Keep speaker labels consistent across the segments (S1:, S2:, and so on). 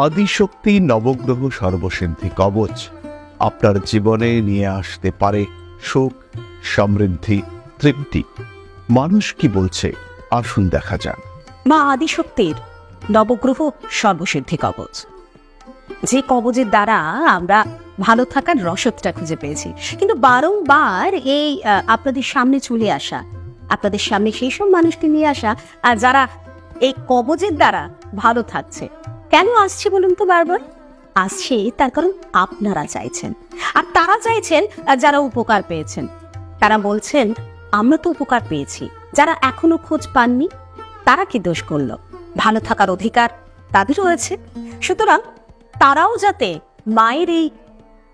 S1: আদিশক্তি নবগ্রহ সর্বসিদ্ধি কবচ। আপনার জীবনে নিয়ে আসতে পারে সুখ সমৃদ্ধি, তৃপ্তি। মানুষ কি বলছে? আসুন দেখা যাক।
S2: মা আদিশক্তির নবগ্রহ সর্বসিদ্ধি কবচ। যে কবচের দ্বারা আমরা ভালো থাকার রসদটা খুঁজে পেয়েছি। কিন্তু বারংবার এই আপনাদের সামনে চলে আসা, আপনাদের সামনে সেই সব মানুষকে নিয়ে আসা, আর যারা এই কবজের দ্বারা ভালো থাকছে কেন আসছে বলুন তো বারবার? আসছে তার কারণ আপনারা চাইছেন। আর তারা চাইছেন যারা উপকার পেয়েছেন। তারা বলছেন, আমরা তো উপকার পেয়েছি। যারা এখনও খোঁজ পাননি, তারা কি দোষ করল? ভালো থাকার অধিকার তাদের রয়েছে। সুতরাং তারাও যাতে মায়ের এই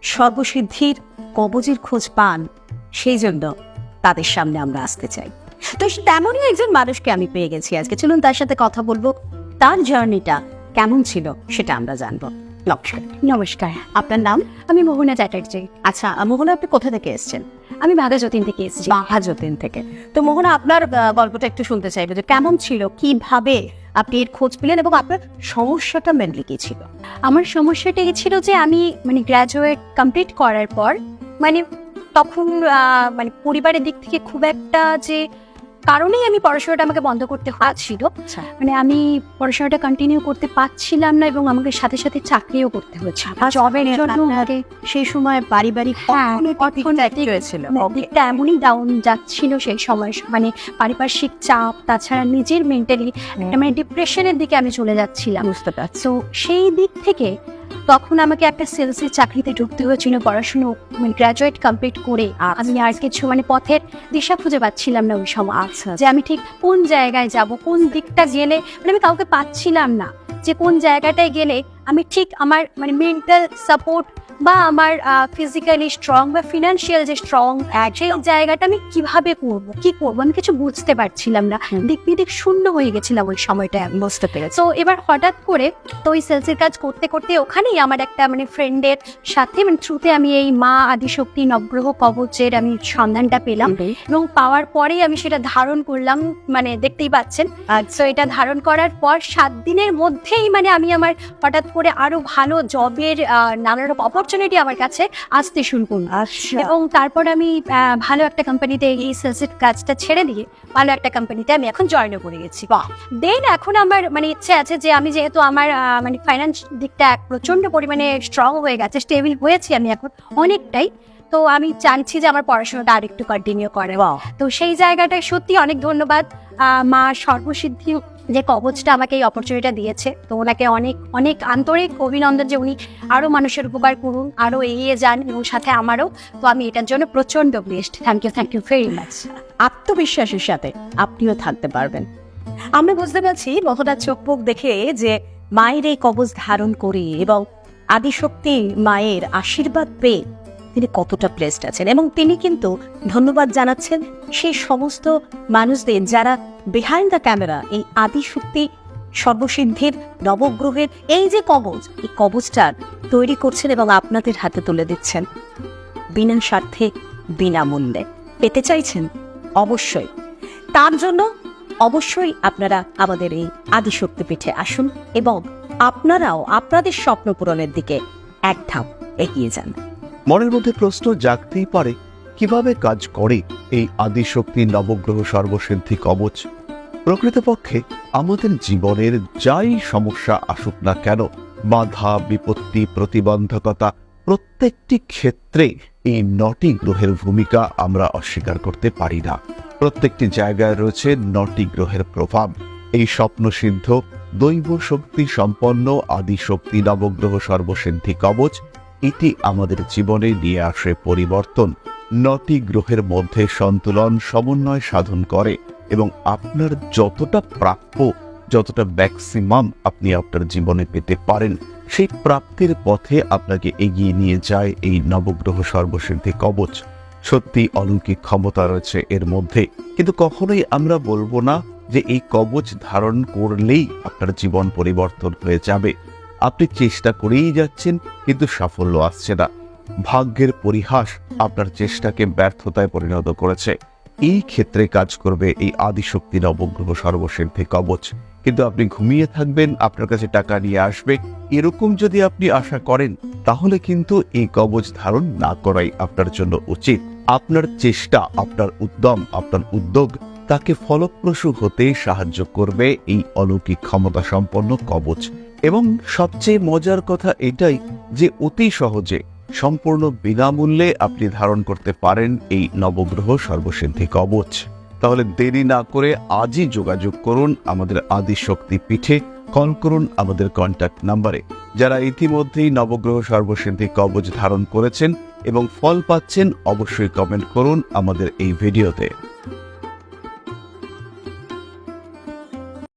S2: সর্বসিদ্ধির কবজের খোঁজ পান, সেই জন্য তাদের সামনে আমরা আসতে চাই। তো তেমনই একজন মানুষকে আমি পেয়ে গেছি আজকে। চলুন তার সাথে কথা বলব। তার জার্নিটা কেমন ছিল সেটা আমরা জানব। নমস্কার।
S3: নমস্কার।
S2: আপনার নাম?
S3: আমি মোহনা চ্যাটার্জি।
S2: আচ্ছা মোহনা আপনি কোথা থেকে এসেছেন?
S3: আমি ভাগাযতীন থেকে এসেছি।
S2: বাহাযতীন থেকে। তো মোহনা আপনার গল্পটা একটু শুনতে চাইবে যে কেমন ছিল কীভাবে আপনি এর খোঁজ পেলেন এবং আপনার সমস্যাটা মেনলি কি ছিল?
S3: আমার সমস্যাটা এই ছিল যে আমি মানে গ্র্যাজুয়েট কমপ্লিট করার পর মানে তখন মানে পরিবারের দিক থেকে খুব একটা যে কারণেই আমি পড়াশোনাটা আমাকে বন্ধ করতে হচ্ছিল।
S2: আচ্ছা।
S3: মানে আমি পড়াশোনাটা কন্টিনিউ করতে পারছিলাম না এবং আমাকে সাথে সাথে চাকরিও করতে জবের জন্য আমাকে
S2: সেই সময় পারিবারিক
S3: হ্যাঁ,
S2: অর্থনৈতিক
S3: মানে এমনই ডাউন যাচ্ছিল সেই সময়। মানে পারিপার্শ্বিক চাপ তাছাড়া নিজের মেন্টালি মানে ডিপ্রেশনের দিকে আমি চলে যাচ্ছিলাম।
S2: বুঝতে পারছি।
S3: সো সেই দিক থেকে তখন আমাকে একটা সেলসের চাকরিতে ঢুকতে হয়েছিল পড়াশুনো মানে গ্রাজুয়েট কমপ্লিট করে। আমি আর কিছু মানে পথের দিশা খুঁজে পাচ্ছিলাম না ওই সময়।
S2: আচ্ছা।
S3: যে আমি ঠিক কোন জায়গায় যাব কোন দিকটা গেলে মানে আমি কাউকে পাচ্ছিলাম না। যে কোন জায়গাটায় গেলে আমি ঠিক আমার মানে মেন্টাল সাপোর্ট বা আমার ফিজিক্যালি স্ট্রং বা ফিনান্সিয়াল যে স্ট্রং সেই জায়গাটা আমি কীভাবে করব কি করব? আমি কিছু বুঝতে পারছিলাম না। দিক বিদিক শূন্য হয়ে গেছিলাম ওই সময়টা
S2: বুঝতে পেরেছি।
S3: তো এবার হঠাৎ করে তো ওই সেলসের কাজ করতে করতে ওখানেই আমার একটা মানে ফ্রেন্ডের সাথে মানে থ্রুতে আমি এই মা আদিশক্তি নবগ্রহ কবচের আমি সন্ধানটা পেলাম। এবং পাওয়ার পরেই আমি সেটা ধারণ করলাম মানে দেখতেই পাচ্ছেন। তো এটা ধারণ করার পর সাত দিনের মধ্যেই মানে আমি আমার হঠাৎ করে আরও ভালো জবের নানা রকম অপরচুনিটি আমার কাছে আসতে শুরু করল।
S2: আচ্ছা।
S3: এবং তারপর আমি ভালো একটা কোম্পানিতে এই সেলসের কাজটা ছেড়ে দিয়ে ভালো একটা কোম্পানিতে আমি এখন জয়েনও করে গেছি। দেন এখন আমার মানে ইচ্ছে আছে যে আমি যেহেতু আমার মানে ফাইন্যান্স দিকটা প্রচণ্ড পরিমাণে স্ট্রং হয়ে গেছে স্টেবল হয়েছি আমি এখন অনেকটাই। তো আমি চাইছি যে আমার পড়াশোনাটা আরেকটু কন্টিনিউ করে। তো সেই জায়গাটায় সত্যি অনেক ধন্যবাদ। মা সর্বসিদ্ধি যে কবচটা আমাকে এই অপরচুনিটিটা দিয়েছে। তো ওনাকে অনেক অনেক আন্তরিক অভিনন্দন যে উনি আরও মানুষের উপকার করুন, আরও এগিয়ে যান এবং সাথে আমারও। তো আমি এটার জন্য প্রচণ্ড blessed thank you thank you very much
S2: আত্মবিশ্বাসের সাথে আপনিও থাকতে পারবেন। আমরা বুঝতে পারছি মহটা চোখ দেখে যে মায়ের এই কবচ ধারণ করে এবং আদিশক্তি মায়ের আশীর্বাদ পেয়ে তিনি কতটা প্লেসড আছেন এবং তিনি কিন্তু ধন্যবাদ জানাচ্ছেন সেই সমস্ত মানুষদের যারা বিহাইন্ড দ্য ক্যামেরা এই আদিশক্তি সর্বসিদ্ধির নবগ্রহের এই যে কবচ, এই কবচটার তৈরি করছেন এবং আপনাদের হাতে তুলে দিচ্ছেন বিনা স্বার্থে বিনামূল্যে। পেতে চাইছেন? অবশ্যই। তার জন্য অবশ্যই আপনারা আমাদের এই আদিশক্তি পিঠে আসুন এবং আপনারাও আপনাদের স্বপ্ন পূরণের দিকে এক ধাপ এগিয়ে যান।
S1: মনের মধ্যে প্রশ্ন জাগতেই পারে, কীভাবে কাজ করে এই আদিশক্তি নবগ্রহ সর্বসিদ্ধি কবচ? প্রকৃতপক্ষে আমাদের জীবনের যাই সমস্যা আসুক না কেন, বাধা, বিপত্তি, প্রতিবন্ধকতা প্রত্যেকটি ক্ষেত্রে এই নটি গ্রহের ভূমিকা আমরা অস্বীকার করতে পারি না। প্রত্যেকটি জায়গায় রয়েছে নটি গ্রহের প্রভাব। এই স্বপ্নসিদ্ধ দৈব শক্তি সম্পন্ন আদিশক্তি নবগ্রহ সর্বসিদ্ধি কবচ এটি আমাদের জীবনে নিয়ে আসে পরিবর্তন। নটি গ্রহের মধ্যে সন্তুলন, সমন্বয় সাধন করে এবং আপনার যতটা প্রাপ্য, যতটা ম্যাক্সিমাম আপনি আপনার জীবনে পেতে পারেন, সেই প্রাপ্তির পথে আপনাকে এগিয়ে নিয়ে যায় এই নবগ্রহ সর্বসিদ্ধি কবচ। সত্যি অলৌকিক ক্ষমতা রয়েছে এর মধ্যে, কিন্তু কখনোই আমরা বলব না যে এই কবচ ধারণ করলেই আপনার জীবন পরিবর্তন হয়ে যাবে। আপনি চেষ্টা করেই যাচ্ছেন, কিন্তু সাফল্য আসছে না। ভাগ্যের পরিহাস আপনার চেষ্টাকে ব্যর্থতায় পরিণত করেছে। এই ক্ষেত্রে কাজ করবে এই আদিশক্তি নবগ্রহ সর্বসিদ্ধি কবচ। কিন্তু আপনি ঘুমিয়ে থাকবেন, আপনার কাছে টাকা নিয়ে আসবে। এরকম যদি আপনি আশা করেন, তাহলে কিন্তু এই কবচ ধারণ না করাই আপনার জন্য উচিত। আপনার চেষ্টা, আপনার উদ্যম, আপনার উদ্যোগ, তাকে ফলপ্রসূ হতে সাহায্য করবে এই অলৌকিক ক্ষমতা সম্পন্ন কবচ। এবং সবচেয়ে মজার কথা এটাই যে অতি সহজে সম্পূর্ণ বিনামূল্যে আপনি ধারণ করতে পারেন এই নবগ্রহ সর্বসিদ্ধি কবচ। তাহলে দেরি না করে আজই যোগাযোগ করুন আমাদের আদিশক্তি পিঠে, কল করুন আমাদের কন্ট্যাক্ট নাম্বারে যারা ইতিমধ্যেই নবগ্রহ সর্বসিদ্ধি কবচ ধারণ করেছেন এবং ফল পাচ্ছেন, অবশ্যই কমেন্ট করুন আমাদের এই ভিডিওতে